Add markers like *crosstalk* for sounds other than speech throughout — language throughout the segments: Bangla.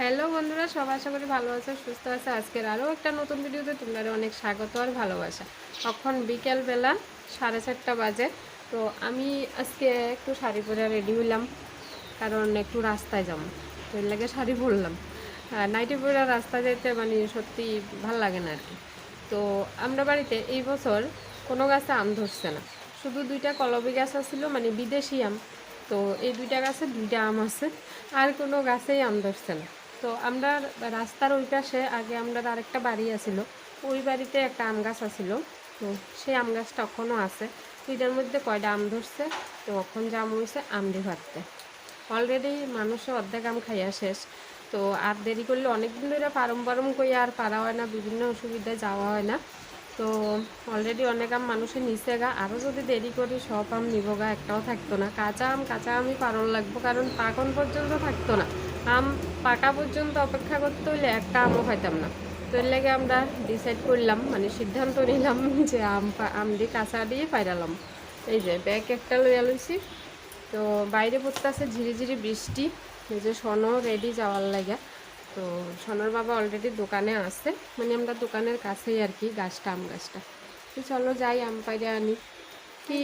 হ্যালো বন্ধুরা, সবাই আশা করি ভালো আছে, সুস্থ আছে। আজকের আরও একটা নতুন ভিডিওতে তোমরা অনেক স্বাগত আর ভালোবাসা। তখন বিকেলবেলা সাড়ে চারটা বাজে, তো আমি আজকে একটু শাড়ি পরে রেডি হইলাম, কারণ একটু রাস্তায় যাব, তো এর লাগে শাড়ি পরলাম। নাইটি পরে রাস্তায় যেতে মানে সত্যি ভালো লাগে না আর কি। তো আমরা বাড়িতে এই বছর কোনো গাছে আম ধরছে না, শুধু দুইটা কলবি গাছ আছিল মানে বিদেশি আম, তো এই দুইটা গাছে দুইটা আম আছে, আর কোনো গাছেই আম ধরছে না। তো আমরা রাস্তার ওই পাশে আগে আমরা আরেকটা বাড়ি আছিল। ওই বাড়িতে একটা আম গাছ আছিল। তো সেই আম গাছটা এখনও আছে। দুইটার মধ্যে কয়টা আম ধরছে? তো এখন জাম হয়েছে আম দিয়ে ভাবতে অলরেডি মানুষে অর্ধেক আম খাইয়া শেষ। তো আর দেরি করলে অনেক দিন ধরে পারম পারম কই আর পারা হয় না, বিভিন্ন অসুবিধায় যাওয়া হয় না। তো অলরেডি অনেক আম মানুষের নিচে গা। আরও যদি দেরি করি, সব আম নিব গা। একটাও থাকতো না। কাঁচা আম, কাঁচা আমই পারণ লাগবো। কারণ পাকন পর্যন্ত থাকতো না। আম পাকা পর্যন্ত অপেক্ষা করতে হইলে একটা আমও খাইতাম না। তো এর লাগে আমরা ডিসাইড করলাম মানে সিদ্ধান্ত নিলাম *laughs* যে আম আম দিয়ে কাঁচা দিয়ে পাইরালাম। এই যে ব্যাগ একটা লইয়া লইছি। তো বাইরে পড়তে পড়তেছে ঝিরিঝিরি বৃষ্টি এই যে সনও রেডি যাওয়ার লাগে। তো সনর বাবা অলরেডি দোকানে আছে মানে আমরা দোকানের কাছেই আর কি গাছটা আম গাছটা। তো চলো যাই আম পাইরে আনি। কি?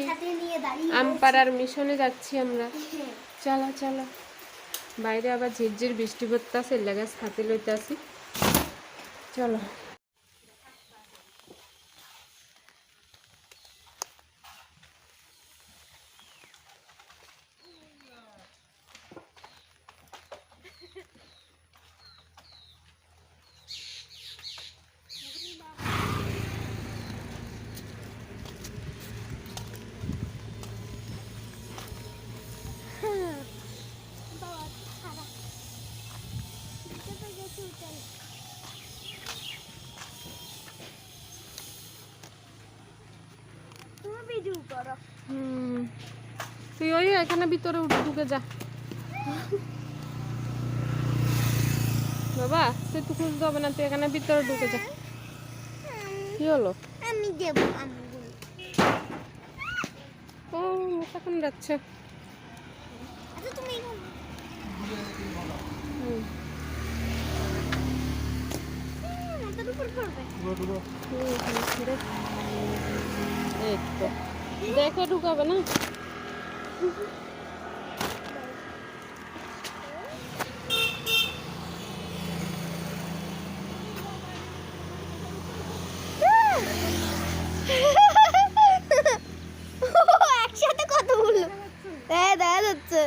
আম পাড়ার মিশনে যাচ্ছি আমরা। *laughs* চলো চলো। বাইরে আবার ঝিরঝির বৃষ্টি পড়তেছে এর লাগে হাতে লইতে আসি চলো। হুম। তুই ওই এখানে ভিতরে ঢুকে যা। বাবা তুই তো খুঁজতে হবে না তুই এখানে ভিতরে ঢুকে যা। কি হলো? আমি দেব ও এখন যাচ্ছে? আচ্ছা। এই তো। দেখে ঢুকাবে না একসাথে কতগুলো হ্যাঁ দেখা যাচ্ছে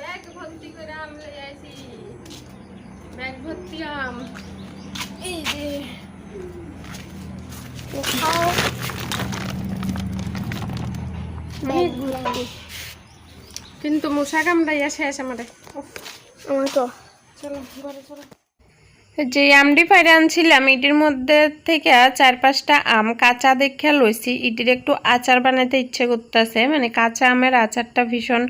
ব্যাগ ভর্তি আম লই আইছি ব্যাগ ভর্তি আম এই যে কিন্তু মশা কামড়াইয়া শেষ আমাদের উফ, আমার তো। চলো ঘরে চলো। যে আমটি পাইরে আনছিলাম এটির মধ্যে থেকে চার পাঁচটা আম কাঁচা দেখে লইছি। এটির একটু আচার বানাইতে ইচ্ছে করতেছে। মানে কাঁচা আমের আচারটা ভীষণ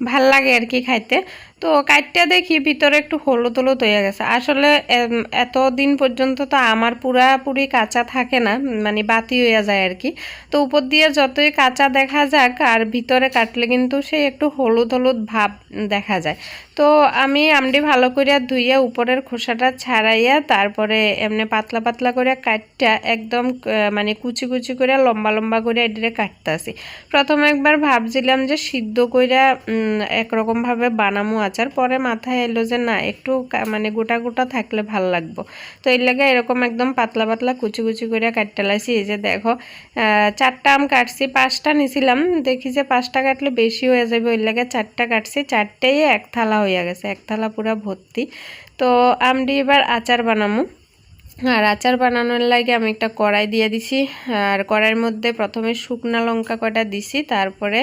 ভালো লাগে আর কি খাইতে। তো কাটটা দেখি ভিতরে একটু হলুদ হলুদ হয়ে গেছে। আসলে এম, এতদিন পর্যন্ত তো আমার পুরাপুরি কাঁচা থাকে না মানে বাতি হয়ে যায় আর কি। তো উপর দিয়ে যতই কাঁচা দেখা যাক আর ভিতরে কাটলে কিন্তু সেই একটু হলুদ হলুদ ভাব দেখা যায়। তো আমি আমডি ভালো করিয়া ধুইয়া উপরের খোসাটা ছাড়াইয়া তারপরে এমনি পাতলা পাতলা করে কাটটা একদম মানে কুচি কুচি করে লম্বা লম্বা করে এটিরে কাটতেছি। প্রথমে একবার ভাবছিলাম যে সিদ্ধ উম, একরকমভাবে বানামু আচার। পরে মাথায় এলো যে না, একটু মানে গোটা গোটা থাকলে ভালো লাগবো। তো এর লাগে এরকম একদম পাতলা পাতলা কুচি কুচি করে কাটতে লাইছি এই যে দেখো চারটা আম কাটছি, পাঁচটা নিছিলাম। দেখি যে পাঁচটা কাটলে বেশি হয়ে যাবে। ওই লাগে চারটা কাটছি, চারটেই এক থালা হয়ে গেছে। এক থালা পুরা ভর্তি। তো আমডি এবার আচার বানামু। আর আচার বানানোর লাগে আমি একটা কড়াই দিয়ে দিছি। আর কড়াইয়ের মধ্যে প্রথমে শুকনা লঙ্কা কটা দিছি, তারপরে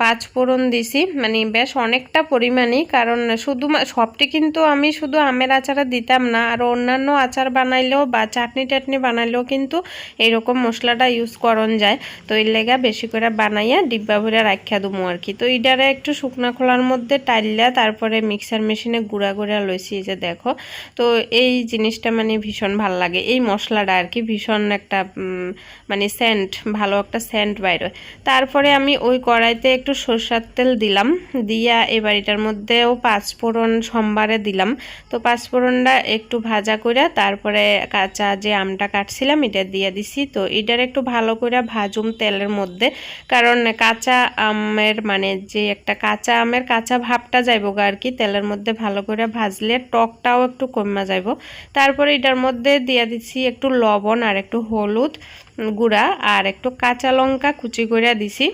পাঁচ ফোড়ন দিছি। মানে বেশ অনেকটা পরিমাণই, কারণ শুধু সবটি কিন্তু আমি শুধু আমের আচারে দিতাম না, আর অন্যান্য আচার বানাইলেও বা চাটনি টাটনি বানাইলেও কিন্তু এরকম মশলাটা ইউজ করন যায়। তো এর লেগা বেশি করে বানাইয়া ডিব্বা ভরে রাখিয়া দুমু আর কি। তো এটারে একটু শুকনা খোলার মধ্যে টাইল্লা তারপরে মিক্সার মেশিনে গুঁড়া গুঁড়া লইছি যে দেখো। তো এই জিনিসটা মানে ভীষণ ভালো লাগে। এই মশলাটা আর কি ভীষণ একটা মানে সেন্ট ভালো একটা সেন্ট বাইর তারপরে আমি ওই কড়াইতে একটু সরষার তেল দিলাম। দিয়া এবার এটার মধ্যেও পাঁচফোড়ন সোমবারে দিলাম। তো পাঁচফোড়নটা একটু ভাজা করে তারপরে কাঁচা যে আমটা কাটছিলাম এটা দিয়ে দিছি। তো এটার একটু ভালো করে ভাজুম তেলের মধ্যে। কারণ কাঁচা আমের মানে যে একটা কাঁচা আমের কাঁচা ভাবটা যাইব আর কি তেলের মধ্যে ভালো করে ভাজলে টকটাও একটু কমা যাইব। তারপরে এটার মধ্যে দিয়ে দিছি একটু লবণ আর একটু হলুদ গুঁড়া আর একটু কাঁচা লঙ্কা কুচি করে দিছি।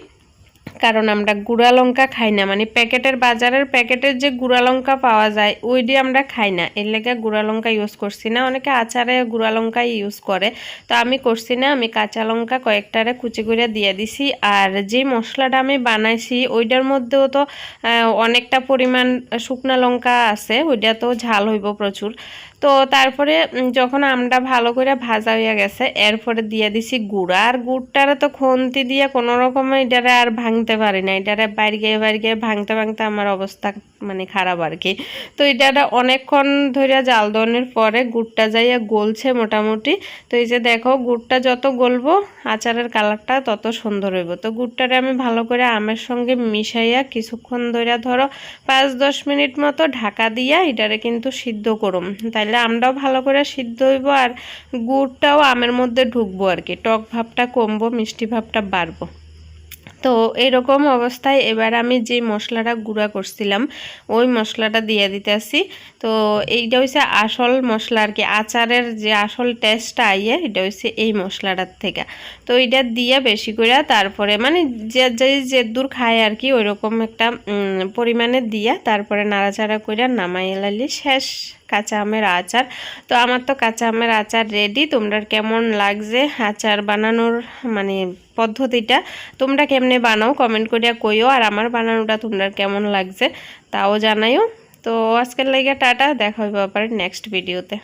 কারণ আমরা গুঁড়া লঙ্কা খাই না মানে প্যাকেটের বাজারের প্যাকেটের যে গুঁড়া লঙ্কা পাওয়া যায় ওই দিয়ে আমরা খাই না। এর লেগে গুঁড়া লঙ্কা ইউজ করছি না। অনেকে আচারে গুঁড়া লঙ্কা ইউজ করে। তো আমি করছি না, আমি কাঁচা লঙ্কা কয়েকটারে কুচি করে দিয়ে দিছি। আর যে মশলাটা আমি বানাইছি, ওইটার মধ্যেও তো অনেকটা পরিমাণ শুকনা লঙ্কা আছে, ওইটা তো ঝাল হইব প্রচুর। তো তারপরে যখন আমটা ভালো করে ভাজা হইয়া গেছে, এরপরে দিয়ে দিছি গুড়। আর গুড়টারে তো খন্তি দিয়ে কোনো রকমে এটারে আর ভাঙতে পারি না। এটারে বাইরে গিয়ে বাইরে গিয়ে ভাঙতে ভাঙতে আমার অবস্থা মানে খারাপ আর কি। তো এটাটা অনেকক্ষণ ধরে জাল দনের পরে গুড়টা যাইয়া গলছে মোটামুটি। তো এই যে দেখো, গুড়টা যত গলবো, আচারের কালারটা তত সুন্দর হইব। তো গুড়টারে আমি ভালো করে আমের সঙ্গে মিশাইয়া কিছুক্ষণ ধরে ধরো, পাঁচ দশ মিনিট মতো ঢাকা দিয়া এটারে কিন্তু সিদ্ধ করুম। তাইলে আমটাও ভালো করে সিদ্ধ হইব আর গুড়টাও আমের মধ্যে ঢুকবো আর কি। টক ভাবটা কমবো, মিষ্টি ভাবটা বাড়বো। তো এরকম অবস্থায় এবার আমি যে মশলাটা গুঁড়া করছিলাম, ওই মশলাটা দিয়ে দিতেছি। তো এইটা হচ্ছে আসল মশলা আর কি। আচারের যে আসল টেস্টটা আইয়ে, এটা হচ্ছে এই মশলাটার থেকে। তো এইটা দিয়ে বেশি করে তারপরে মানে যে যে যে দূর খায় আর কি, ওইরকম একটা পরিমাণে দিয়ে তারপরে নাড়াচাড়া করে নামাই এলালি শেষ। কাঁচা আমের আচার। তো আমার তো কাঁচা আমের আচার রেডি তোমরা কেমন লাগছে আচার বানানোর মানে পদ্ধতিটা, তোমরা কেমনে বানাও কমেন্ট করিয়া কইও, আর আমার বানানোটা তোমরা কেমন লাগছে তাও জানাইও। তো আজকের লাগে টাটা, দেখা হবে আবার নেক্সট ভিডিওতে